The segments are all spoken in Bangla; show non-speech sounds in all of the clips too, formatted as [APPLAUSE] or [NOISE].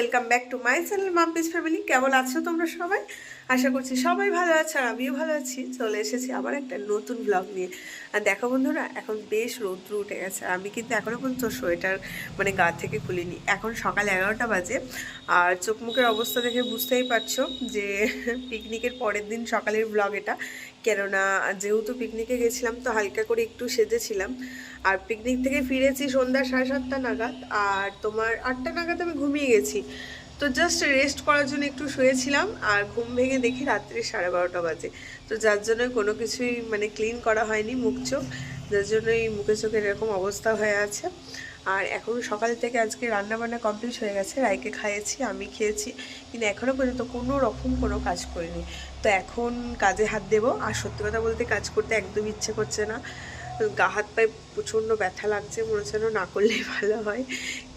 Welcome back to my channel Mampi's family কেমন আছো তোমরা সবাই? আশা করছি সবাই ভালো আছে আর আমিও ভালো আছি। চলে এসেছি আবার একটা নতুন ব্লগ নিয়ে। আর দেখো বন্ধুরা, এখন বেশ রৌদ্র উঠে গেছে। আমি কিন্তু এখনও পর্যন্ত সোয়েটার মানে গা থেকে খুলিনি। এখন সকাল এগারোটা বাজে। আর চোখ মুখের অবস্থা দেখে বুঝতেই পারছ যে [LAUGHS] পিকনিকের পরের দিন সকালের ব্লগ এটা। কেননা যেহেতু পিকনিকে গেছিলাম, তো হালকা করে একটু সেজেছিলাম। আর পিকনিক থেকে ফিরেছি সন্ধ্যা সাড়ে সাতটা নাগাদ, আর তোমার আটটা নাগাদ আমি ঘুমিয়ে গেছি। তো জাস্ট রেস্ট করার জন্য একটু শুয়েছিলাম, আর ঘুম ভেঙে দেখি রাত্রি সাড়ে বারোটা বাজে। তো যার জন্য কোনো কিছুই মানে ক্লিন করা হয়নি মুখ চোখ, যার জন্যই মুখে চোখের এরকম অবস্থা হয়ে আছে। আর এখন সকাল থেকে আজকে রান্নাবান্না কমপ্লিট হয়ে গেছে। রায়কে খাইয়েছি, আমি খেয়েছি। কিন্তু এখনও পর্যন্ত কোনো রকম কোনো কাজ করিনি। তো এখন কাজে হাত দেবো। আর সত্যি কথা বলতে কাজ করতে একদম ইচ্ছে করছে না। গা হাত পায়ে প্রচণ্ড ব্যথা লাগছে, মনে হচ্ছে না করলেই ভালো হয়।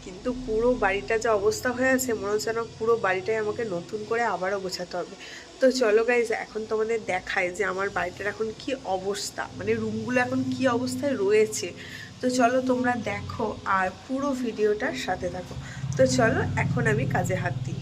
কিন্তু পুরো বাড়িটা যা অবস্থা হয়ে আছে, মনে যেন পুরো বাড়িটাই আমাকে নতুন করে আবারও গোছাতে হবে। তো চলো গাইজ এখন তোমাদের দেখায় যে আমার বাড়িটার এখন কি অবস্থা। মানে রুমগুলো এখন কি অবস্থায় রয়েছে। তো চলো তোমরা দেখো আর পুরো ভিডিওটার সাথে থাকো। তো চলো, এখন আমি কাজে হাত দিই।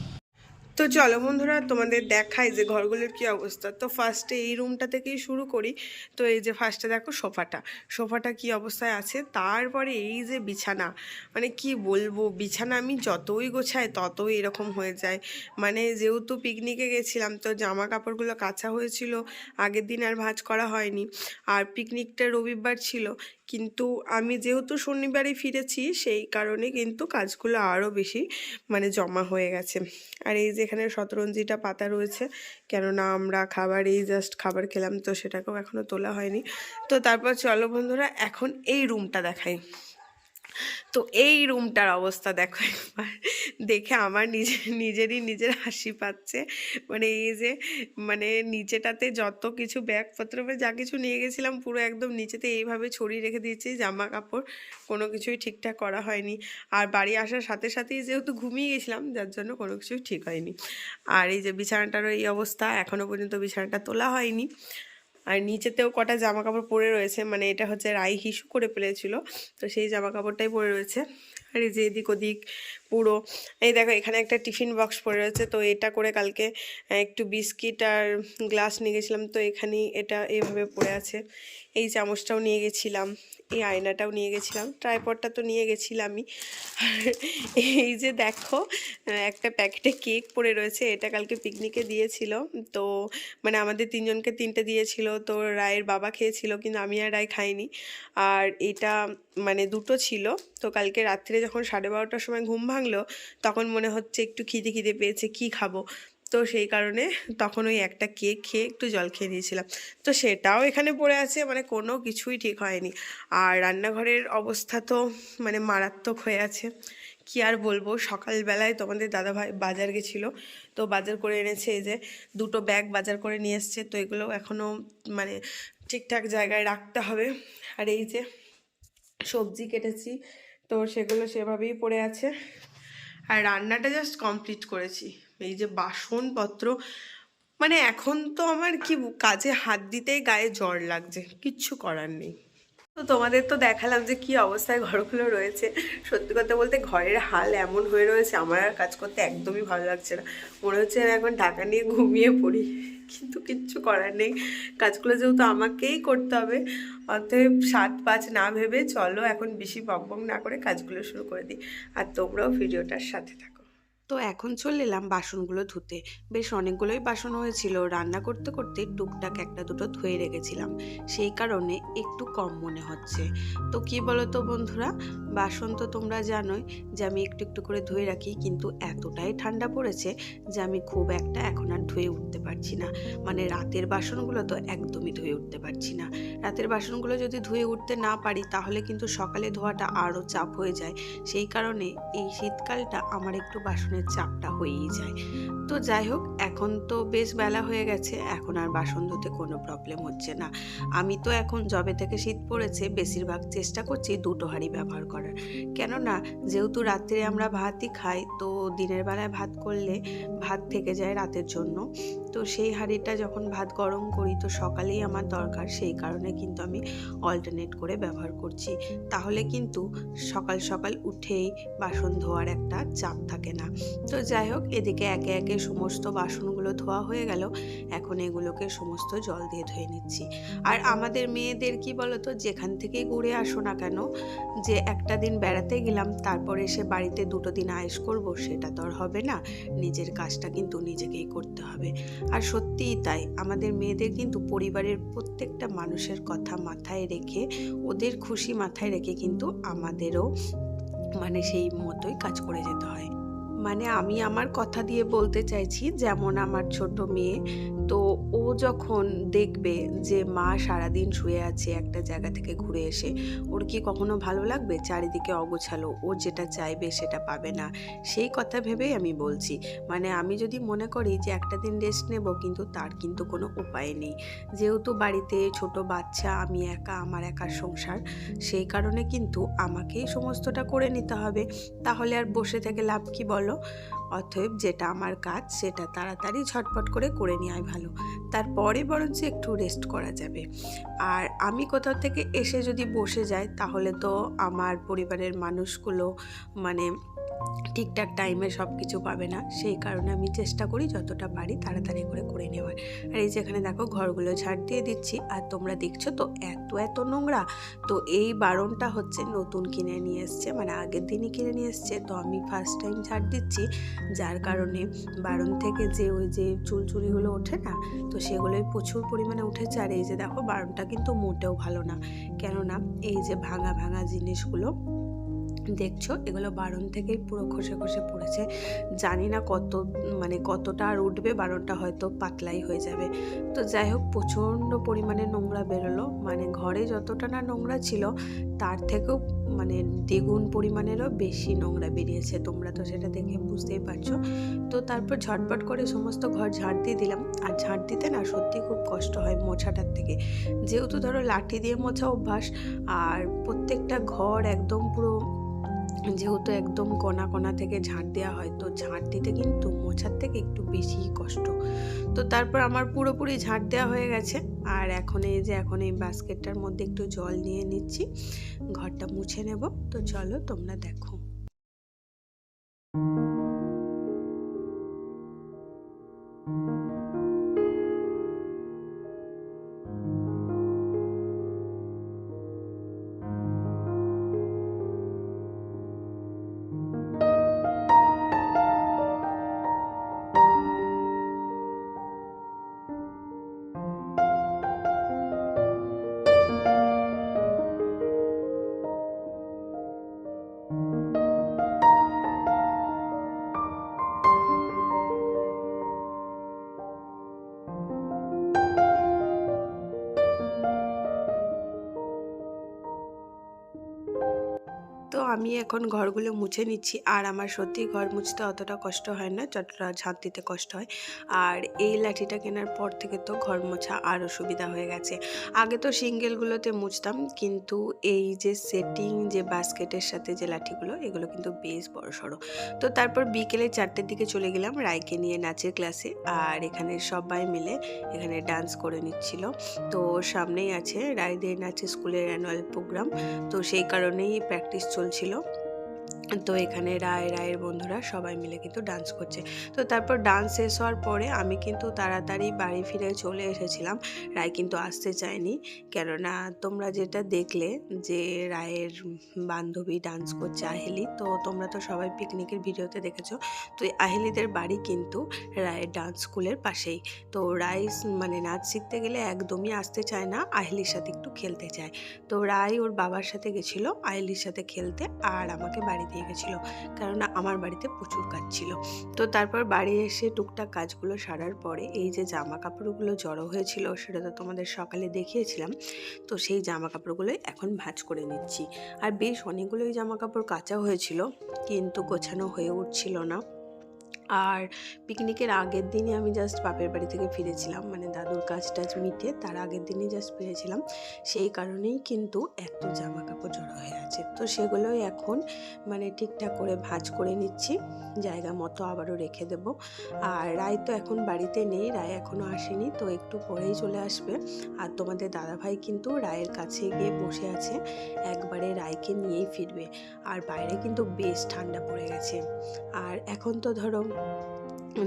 তো চলো বন্ধুরা, তোমাদের দেখাই যে ঘরগুলোর কি অবস্থা। তো ফার্স্টে এই রুমটা থেকেই শুরু করি। তো এই যে ফার্স্টে দেখো সোফাটা। সোফাটা কি অবস্থায় আছে? তারপরে এই যে বিছানা। মানে কি বলব, বিছানা আমি যতই গোছাই, ততই এরকম হয়ে যায়। মানে যেহেতু পিকনিকে গেছিলাম, তো জামা কাপড়গুলো কাঁচা হয়েছিল। আগের দিন আর ভাঁজ করা হয়নি। আর পিকনিকটা রবিবার ছিল। কিন্তু আমি যেহেতু শনিবারে ফিরেছি, সেই কারণে কিন্তু কাজগুলো আরও বেশি মানে জমা হয়ে গেছে। আর এই যেখানে শতরঞ্জিটা পাতা রয়েছে, কেননা আমরা খাবার এই জাস্ট খাবার খেলাম, তো সেটাকেও এখনও তোলা হয়নি। তো তারপর চলো বন্ধুরা, এখন এই রুমটা দেখাই। তো এই রুমটার অবস্থা দেখো একবার। দেখে আমার নিজে, নিজেরই নিজের হাসি পাচ্ছে। মানে এই যে মানে নিচেটাতে যত কিছু ব্যাগপত্র যা কিছু নিয়ে গেছিলাম পুরো একদম নিচেতে এইভাবে ছড়িয়ে রেখে দিয়েছি জামা কাপড় কোনো কিছুই ঠিকঠাক করা হয়নি। আর বাড়ি আসার সাথে সাথেই যেহেতু ঘুমিয়ে গেছিলাম, যার জন্য কোনো কিছুই ঠিক হয়নি। আর এই যে বিছানাটারও এই অবস্থা এখনও পর্যন্ত বিছানাটা তোলা হয়নি। আর নিচেতেও কটা জামা কাপড় পরে রয়েছে মানে এটা হচ্ছে রাই হিসু করে ফেলেছিল তো সেই জামা কাপড়টাই পরে রয়েছে। আর এই যে এদিক ওদিক পুরো। এই দেখো, এখানে একটা টিফিন বক্স পড়ে রয়েছে। তো এটা করে কালকে একটু বিস্কিট আর গ্লাস নিয়ে গেছিলাম। তো এখানেই এটা এইভাবে পড়ে আছে। এই চামচটাও নিয়ে গেছিলাম, এই আয়নাটাও নিয়ে গেছিলাম। ট্রাইপডটা তো নিয়ে গেছিলামই। আর এই যে দেখো, একটা প্যাকেটে কেক পড়ে রয়েছে। এটা কালকে পিকনিকে দিয়েছিল। তো মানে আমাদের তিনজনকে তিনটে দিয়েছিল। তো রায়ের বাবা খেয়েছিল, কিন্তু আমি আর রায় খাইনি। আর এটা মানে দুটো ছিল। তো কালকে রাত্রে যখন সাড়ে বারোটার সময় ঘুম ভাঙলো, তখন মনে হচ্ছে একটু খিদে খিদে পেয়েছে, কি খাব? তো সেই কারণে তখন ওই একটা কেক খেয়ে একটু জল খেয়ে নিয়েছিলাম। তো সেটাও এখানে পড়ে আছে মানে কোনো কিছুই ঠিক হয়নি। আর রান্নাঘরের অবস্থা তো মানে মারাত্মক হয়ে আছে। কি আর বলব, সকালবেলায় তোমাদের দাদাভাই বাজার গেছিল, তো বাজার করে এনেছে এই যে দুটো ব্যাগ বাজার করে নিয়ে এসছে, তো এগুলো এখনও মানে ঠিকঠাক জায়গায় রাখতে হবে। আর এই যে সবজি কেটেছি, তো সেগুলো সেভাবেই পড়ে আছে। আর রান্নাটা জাস্ট কমপ্লিট করেছি। এই যে বাসনপত্র মানে এখন তো আমার কি কাজে হাত দিতেই গায়ে জ্বর লাগছে, কিচ্ছু করার নেই। তো তোমাদের তো দেখালাম যে কি অবস্থায় ঘরগুলো রয়েছে। সত্যি কথা বলতে ঘরের হাল এমন হয়ে রয়েছে, আমার আর কাজ করতে একদমই ভালো লাগছে না। মনে হচ্ছে আমি এখন ঢাকা নিয়ে ঘুমিয়ে পড়ি। কিন্তু কিচ্ছু করার নেই। কাজগুলো যেহেতু আমাকেই করতে হবে, অতএব সাত পাঁচ না ভেবে চলো এখন বেশি বকবক না করে কাজগুলো শুরু করে দিই। আর তোমরাও ভিডিওটার সাথে থাকো। তো এখন চলে এলাম বাসনগুলো ধুতে। বেশ অনেকগুলোই বাসন হয়েছিল। রান্না করতে করতে টুকটাক একটা দুটো ধুয়ে রেখেছিলাম। সেই কারণে একটু কম মনে হচ্ছে। তো কি বলো তো বন্ধুরা? বাসন তো তোমরা জানোই যে আমি একটু একটু করে ধুয়ে রাখি, কিন্তু এতটাই ঠান্ডা পড়েছে যে আমি খুব একটা এখন আর ধুয়ে উঠতে পারছি না। মানে রাতের বাসনগুলো তো একদমই ধুয়ে উঠতে পারছি না। রাতের বাসনগুলো যদি ধুয়ে উঠতে না পারি, তাহলে কিন্তু সকালে ধোয়াটা আরও চাপ হয়ে যায়। সেই কারণে এই শীতকালটা আমার একটু বাসনের চাপটা হয়েই যায়। তো যাই হোক, এখন তো বেশ বেলা হয়ে গেছে, এখন আর বাসন ধুতে কোনো প্রবলেম হচ্ছে না। আমি তো এখন জবে থেকে শীত পড়েছে, বেশিরভাগ চেষ্টা করছি দুটো হাঁড়ি ব্যবহার করার। কেননা, যেহেতু রাত্রে আমরা ভাতই খাই, তো দিনের বেলায় ভাত করলে ভাত থেকে যায় রাতের জন্য। তো সেই হাঁড়িটা যখন ভাত গরম করি, তো সকালেই আমার দরকার, সেই কারণে কিন্তু আমি অল্টারনেট করে ব্যবহার করছি। তাহলে কিন্তু সকাল সকাল উঠেই বাসন ধোয়ার একটা চাপ থাকে না। তো যাই হোক, এদিকে একে একে সমস্ত বাসনগুলো ধোয়া হয়ে গেল। এখন এগুলোকে সমস্ত জল দিয়ে ধুয়ে নিচ্ছি। আর আমাদের মেয়েদের কি বলতো, যেখান থেকে ঘুরে আসো না কেন, যে একটা দিন বেড়াতে গেলাম, তারপরে এসে বাড়িতে দুটো দিন আয়েস করব, সেটা তো আর হবে না। নিজের কাজটা কিন্তু নিজেকেই করতে হবে। আর সত্যিই তাই, আমাদের মেয়েদের কিন্তু পরিবারের প্রত্যেকটা মানুষের কথা মাথায় রেখে, ওদের খুশি মাথায় রেখে কিন্তু আমাদেরও মানে সেই মতোই কাজ করে যেতে হয়। মানে আমি আমার কথা দিয়ে বলতে চাইছি, যেমন আমার ছোট মেয়ে, তো ও যখন দেখবে যে মা সারাদিন শুয়ে আছে একটা জায়গা থেকে ঘুরে এসে, ওর কি কখনো ভালো লাগবে? চারিদিকে অগোছালো, ও যেটা চাইবে সেটা পাবে না। সেই কথা ভেবেই আমি বলছি। মানে আমি যদি মনে করি যে একটা দিন রেস্ট নেব, কিন্তু তার কিন্তু কোনো উপায় নেই। যেহেতু বাড়িতে ছোট বাচ্চা, আমি একা, আমার একার সংসার, সেই কারণে কিন্তু আমাকেই সমস্তটা করে নিতে হবে। তাহলে আর বসে থেকে লাভ কি বলো? অতএব যেটা আমার কাজ, সেটা তাড়াতাড়ি ঝটপট করে করে নেওয়াই ভালো। তারপরে বরঞ্চ একটু রেস্ট করা যাবে। আর আমি কোথাও থেকে এসে যদি বসে যাই, তাহলে তো আমার পরিবারের মানুষগুলো মানে ঠিকঠাক টাইমে সব কিছু পাবে না, সেই কারণে আমি চেষ্টা করি যতটা পারি তাড়াতাড়ি করে করে নেওয়ার। আর এই যেখানে দেখো ঘরগুলো ঝাড় দিয়ে দিচ্ছি, আর তোমরা দেখছ তো এত এত নোংরা। তো এই বারণটা হচ্ছে নতুন কিনে নিয়ে এসছে মানে আগের দিনই কিনে নিয়ে এসছে। তো আমি ফার্স্ট টাইম ঝাড় দিচ্ছি, যার কারণে বারণ থেকে যে ওই যে চুলচুলিগুলো ওঠে না, তো সেগুলোই প্রচুর পরিমাণে উঠেছে। আর এই যে দেখো বারণটা কিন্তু মোটেও ভালো না। কেননা এই যে ভাঙা ভাঙা জিনিসগুলো দেখছ, এগুলো বারণ থেকেই পুরো খসে খসে পড়েছে। জানি না কত মানে কতটা আর উঠবে, বারণটা হয়তো পাতলাই হয়ে যাবে। তো যাই হোক, প্রচণ্ড পরিমাণে নোংরা বেরোলো। মানে ঘরে যতটা না নোংরা ছিল, তার থেকেও মানে দ্বিগুণ পরিমাণেরও বেশি নোংরা বেরিয়েছে। তোমরা তো সেটা দেখে বুঝতেই পারছ। তো তারপর ঝটপট করে সমস্ত ঘর ঝাড় দিয়ে দিলাম। আর ঝাড় দিতে না সত্যি খুব কষ্ট হয় মোছাটার থেকে। যেহেতু ধরো লাঠি দিয়ে মোছা অভ্যাস, আর প্রত্যেকটা ঘর একদম পুরো যেহেতু একদম কোনা কণা থেকে ঝাঁট দেওয়া হয়, তো ঝাঁট দিতে কিন্তু মোছার থেকে একটু বেশি কষ্ট। তো তারপর আমার পুরোপুরি ঝাঁট দেওয়া হয়ে গেছে। আর এখন এই যে, এখন এই বাস্কেটটার মধ্যে একটু জল নিয়ে নিচ্ছি। ঘরটা মুছে নেব। তো চলো তোমরা দেখো। তো আমি এখন ঘরগুলো মুছে নিচ্ছি। আর আমার সত্যি ঘর মুছতে অতটা কষ্ট হয় না যতটা ঝাঁট দিতে কষ্ট হয়। আর এই লাঠিটা কেনার পর থেকে তো ঘর মোছা আরও সুবিধা হয়ে গেছে। আগে তো সিঙ্গেলগুলোতে মুছতাম, কিন্তু এই যে সেটিং, যে বাস্কেটের সাথে যে লাঠিগুলো, এগুলো কিন্তু বেশ বড় সড়ো। তো তারপর বিকেলে চারটের দিকে চলে গেলাম রায়কে নিয়ে নাচের ক্লাসে। আর এখানে সবাই মিলে এখানে ডান্স করে নিচ্ছিল। তো সামনেই আছে রায়দের নাচের স্কুলের অ্যানুয়াল প্রোগ্রাম। তো সেই কারণেই প্র্যাকটিস চলছিল। cielo. তো এখানে রায়, রায়ের বন্ধুরা সবাই মিলে কিন্তু ডান্স করছে। তো তারপর ডান্স শেষ হওয়ার পরে আমি কিন্তু তাড়াতাড়ি বাড়ি ফিরে চলে এসেছিলাম। রায় কিন্তু আসতে চায়নি। কেননা তোমরা যেটা দেখলে যে রায়ের বান্ধবী ডান্স করছে আহেলি, তো তোমরা তো সবাই পিকনিকের ভিডিওতে দেখেছ। তো আহেলিদের বাড়ি কিন্তু রায়ের ডান্স স্কুলের পাশেই। তো রায় মানে নাচ শিখতে গেলে একদমই আসতে চায় না, আহেলির সাথে একটু খেলতে চায়। তো রায় ওর বাবার সাথে গেছিল আহেলির সাথে খেলতে, আর আমাকে বাড়ি দিয়ে গেছিল কেননা আমার বাড়িতে প্রচুর কাজ ছিল। তো তারপর বাড়ি এসে টুকটাক কাজগুলো সারার পরে এই যে জামা কাপড়গুলো জড়ো হয়েছিল, সেটা তো তোমাদের সকালে দেখিয়েছিলাম, তো সেই জামা কাপড়গুলোই এখন ভাঁজ করে নিচ্ছি। আর বেশ অনেকগুলোই জামা কাপড় কাঁচা হয়েছিল, কিন্তু গোছানো হয়ে উঠছিল না। আর পিকনিকের আগের দিনই আমি জাস্ট বাপের বাড়ি থেকে ফিরেছিলাম। মানে দাদুর কাজ টাজ মিটে তার আগের দিনই জাস্ট ফিরেছিলাম। সেই কারণেই কিন্তু এত জামা কাপড় জড়ো হয়ে আছে। তো সেগুলোই এখন মানে ঠিকঠাক করে ভাঁজ করে নিচ্ছি। জায়গা মতো আবারও রেখে দেব। আর রায় তো এখন বাড়িতে নেই, রায় এখনও আসেনি, তো একটু পরেই চলে আসবে। আর তোমাদের দাদাভাই কিন্তু রায়ের কাছে গিয়ে বসে আছে, একবারে রায়কে নিয়েই ফিরবে। আর বাইরে কিন্তু বেশ ঠান্ডা পড়ে গেছে। আর এখন তো ধরো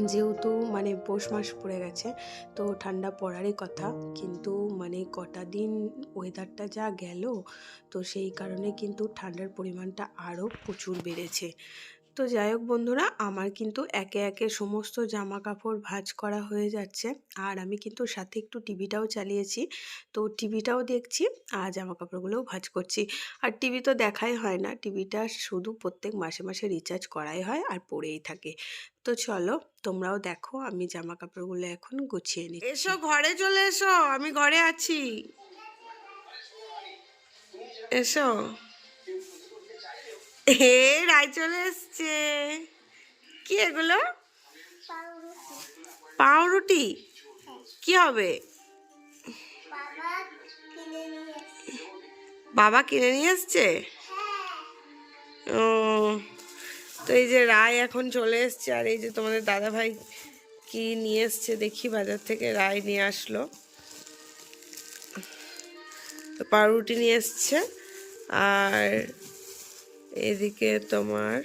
যেহেতু মানে পৌষ মাস পড়ে গেছে, তো ঠান্ডা পড়ারই কথা। কিন্তু মানে কটা দিন ওয়েদারটা যা গেল, তো সেই কারণে কিন্তু ঠান্ডার পরিমাণটা আরও প্রচুর বেড়েছে। তো যাই হোক বন্ধুরা, আমার কিন্তু একে একে সমস্ত জামা কাপড় ভাঁজ করা হয়ে যাচ্ছে। আর আমি কিন্তু সাথে একটু টিভিটাও চালিয়েছি। তো টিভিটাও দেখছি আর জামা কাপড়গুলোও ভাঁজ করছি। আর টিভি তো দেখাই হয় না, টিভিটা শুধু প্রত্যেক মাসে মাসে রিচার্জ করাই হয় আর পড়েই থাকে। তো চলো, তোমরাও দেখো, আমি জামা কাপড়গুলো এখন গুছিয়ে নিই এসো, ঘরে চলে এসো, আমি ঘরে আছি। এসো। হে রায় চলে এসছে। কি এগুলো? পাউরুটি। কি হবে? বাবা কিনে নিয়ে এসছে? ও, তো এই যে রায় এখন চলে এসছে, আর এই যে তোমাদের দাদা ভাই কি নিয়ে এসছে দেখি বাজার থেকে, রায় নিয়ে আসলো। তো পাউরুটি নিয়ে এসছে, আর এদিকে তোমার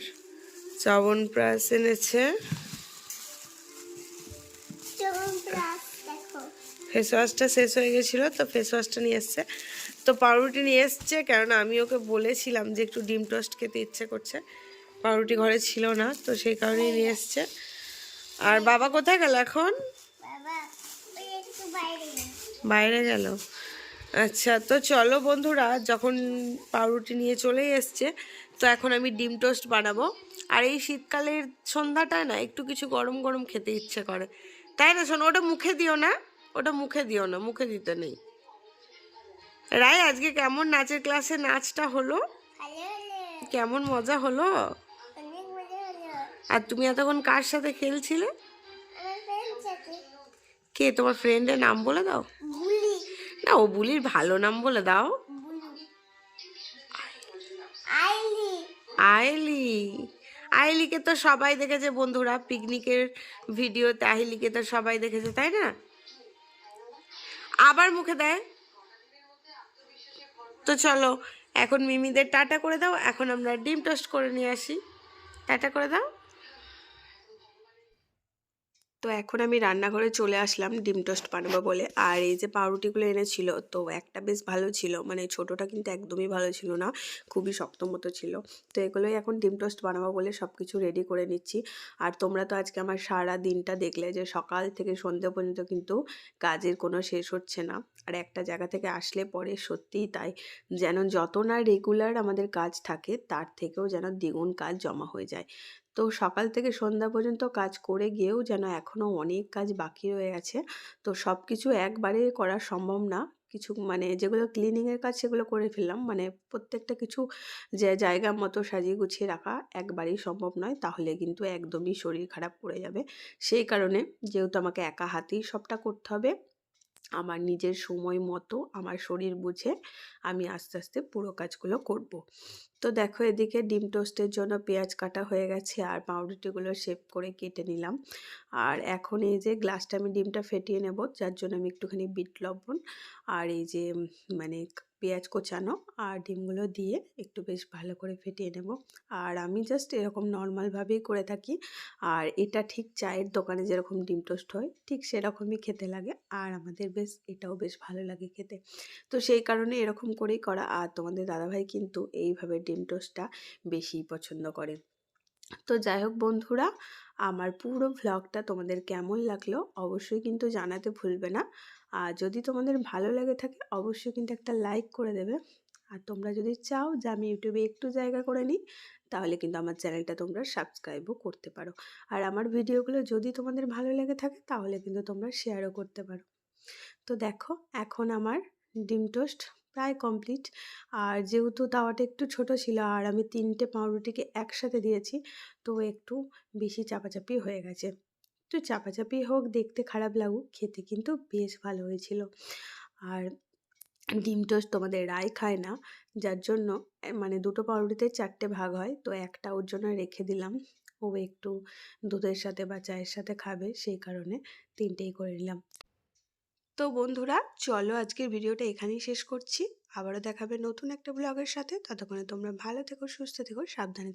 চবনপ্রাশ এনেছে। ফেস ওয়াশটা শেষ হয়ে গেছিল তো ফেস ওয়াশটা নিয়ে এসছে। তো পাউরুটি নিয়ে এসছে কেননা আমি ওকে বলেছিলাম যে একটু ডিম টোস্ট খেতে ইচ্ছে করছে। পাউরুটি ঘরে ছিল না তো সেই কারণেই নিয়ে এসছে। আর বাবা কোথায় গেল এখন? বাইরে গেল। আচ্ছা তো চলো বন্ধুরা যখন পাউরুটি নিয়ে চলে এসছে তো এখন আমি ডিম টোস্ট বানাবো। আর এই শীতকালের সন্ধ্যাটায় না একটু কিছু গরম গরম খেতে ইচ্ছে করে। তাই না? শোনো ওটা মুখে দিও না। ওটা মুখে দিও না মুখে দিতে নেই। রায় আজকে কেমন নাচের ক্লাসে নাচটা হলো? কেমন মজা হলো? আর তুমি এতক্ষণ কার সাথে খেলছিলে? কে? তোমার ফ্রেন্ডের নাম বলে দাও। না ও বুলির ভালো নাম বলে দাও। আইলি। আইলিকে তো সবাই দেখেছে বন্ধুরা, পিকনিকের ভিডিওতে আইলিকে তো সবাই দেখেছে, তাই না? আবার মুখে দেয়। তো চলো, এখন মিমিদের টাটা করে দাও, এখন আমরা ডিম টোস্ট করে নিয়ে আসি। টাটা করে দাও। তো এখন আমি রান্নাঘরে চলে আসলাম ডিম টোস্ট বানাবো বলে। আর এই যে পাউরুটিগুলো এনেছিল, তো একটা বেশ ভালো ছিল। মানে ছোটোটা কিন্তু একদমই ভালো ছিল না, খুবই শক্ত মতো ছিল। তো এগুলোই এখন ডিম টোস্ট বানাবো বলে সব কিছু রেডি করে নিচ্ছি। আর তোমরা তো আজকে আমার সারা দিনটা দেখলে যে সকাল থেকে সন্ধ্যে পর্যন্ত কিন্তু কাজের কোনো শেষ হচ্ছে না। আর একটা জায়গা থেকে আসলে পরে সত্যিই তাই। যেন যত না রেগুলার আমাদের কাজ থাকে, তার থেকেও যেন দ্বিগুণ কাজ জমা হয়ে যায়। তো সকাল থেকে সন্ধ্যা পর্যন্ত কাজ করে গিয়েও যেন এখনও অনেক কাজ বাকি রয়ে গেছে। তো সব কিছু একবারে করা সম্ভব না। কিছু মানে যেগুলো ক্লিনিংয়ের কাজ সেগুলো করে ফেললাম। মানে প্রত্যেকটা কিছু যে জায়গা মতো সাজিয়ে গুছিয়ে রাখা একবারেই সম্ভব নয়। তাহলে কিন্তু একদমই শরীর খারাপ পড়ে যাবে। সেই কারণে যেহেতু আমাকে একা হাতেই সবটা করতে হবে, আমার নিজের সময় মতো আমার শরীর বুঝে আমি আস্তে আস্তে পুরো কাজগুলো করব। তো দেখো এদিকে ডিম টোস্টের জন্য পেঁয়াজ কাটা হয়ে গেছে আর পাউরুটিগুলো শেপ করে কেটে নিলাম। আর এখন এই যে গ্লাসটা আমি ডিমটা ফেটিয়ে নেব, যার জন্য আমি একটুখানি বিট লবণ আর এই যে মানে পেঁয়াজ কোচানো আর ডিমগুলো দিয়ে একটু বেশ ভালো করে ফেটিয়ে নেব। আর আমি জাস্ট এরকম নর্মালভাবেই করে থাকি আর এটা ঠিক চায়ের দোকানে যেরকম ডিম টোস্ট হয়, ঠিক সেরকমই খেতে লাগে আর আমাদের বেশ এটাও বেশ ভালো লাগে খেতে। তো সেই কারণে এরকম করেই করা। আর তোমাদের দাদাভাই কিন্তু এইভাবে ডিম টোস্টটা বেশিই পছন্দ করে। তো যাই হোক বন্ধুরা, আমার পুরো ভ্লগটা তোমাদের কেমন লাগল অবশ্যই কিন্তু জানাতে ভুলবে না। আর যদি তোমাদের ভালো লেগে থাকে, অবশ্যই কিন্তু একটা লাইক করে দেবে। আর তোমরা যদি চাও যে আমি ইউটিউবে একটু জায়গা করে নিই, তাহলে কিন্তু আমার চ্যানেলটা তোমরা সাবস্ক্রাইবও করতে পারো। আর আমার ভিডিওগুলো যদি তোমাদের ভালো লেগে থাকে, তাহলে কিন্তু তোমরা শেয়ারও করতে পারো। তো দেখো, এখন আমার ডিম টোস্ট প্রায় কমপ্লিট আর যেহেতু তাওয়াটা একটু ছোট ছিল, আর আমি তিনটে পাউরুটিকে একসাথে দিয়েছি, তো একটু বেশি চাপাচাপি হয়ে গেছে। তো চাপাচাপি হোক, দেখতে খারাপ লাগুক, খেতে কিন্তু বেশ ভালো হয়েছিল। আর ডিম টোস্ট তোমাদের রায় খায় না, যার জন্য মানে দুটো পাউরুটিতে চারটে ভাগ হয়, তো একটা ওর জন্য রেখে দিলাম। ও একটু দুধের সাথে বা চায়ের সাথে খাবে, সেই কারণে তিনটেই করে নিলাম। তো বন্ধুরা, চলো আজকের ভিডিওটা এখানেই শেষ করছি। আবারও দেখাবে নতুন একটা ব্লগের সাথে। ততক্ষণে তোমরা ভালো থেকো, সুস্থ থেকো, সাবধানে